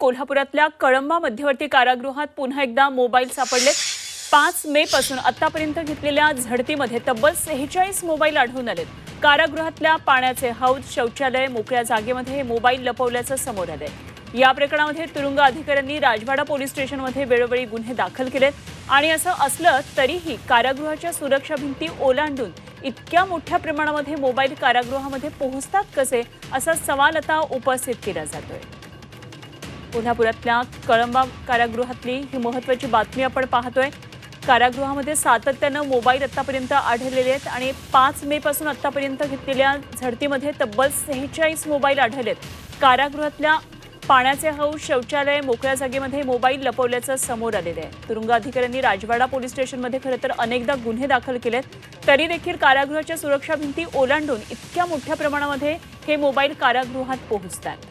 कोल्हापुरातल्या कळंबा मध्यवर्ती कारागृहात पुन्हा एकदा मोबाईल सापडले. पाच मे पासून आतापर्यंत घेतलेल्या झडतीमध्ये तब्बल सेहेचाळीस मोबाईल आढळून आलेत कारागृहातल्या पाण्याचे हौद शौचालय मोकळ्या जागेमध्ये हे मोबाईल लपवल्याचं समोर आलंय. या प्रकरणामध्ये तुरुंग अधिकाऱ्यांनी राजवाडा पोलीस स्टेशनमध्ये वेळोवेळी गुन्हे दाखल केलेत. आणि असं असलं तरीही कारागृहाच्या सुरक्षा भिंती ओलांडून इतक्या मोठ्या प्रमाणामध्ये मोबाईल कारागृहामध्ये पोहोचतात कसे? असा सवाल आता उपस्थित केला जातोय. कोल्हापुरातल्या कळंबा कारागृहातली ही महत्वाची बातमी आपण पाहतोय. कारागृहामध्ये सातत्यानं मोबाईल आतापर्यंत आढळलेले आहेत आणि पाच मे पासून आतापर्यंत घेतलेल्या झडतीमध्ये तब्बल सेहेचाळीस मोबाईल आढळलेत. कारागृहातल्या पाण्याचे हौस शौचालय मोकळ्या जागेमध्ये मोबाईल लपवल्याचं समोर आलेलं आहे. तुरुंग अधिकाऱ्यांनी राजवाडा पोलीस स्टेशनमध्ये खरं तर अनेकदा गुन्हे दाखल केलेत. तरी देखील कारागृहाच्या सुरक्षा भिंती ओलांडून इतक्या मोठ्या प्रमाणामध्ये हे मोबाईल कारागृहात पोहोचतात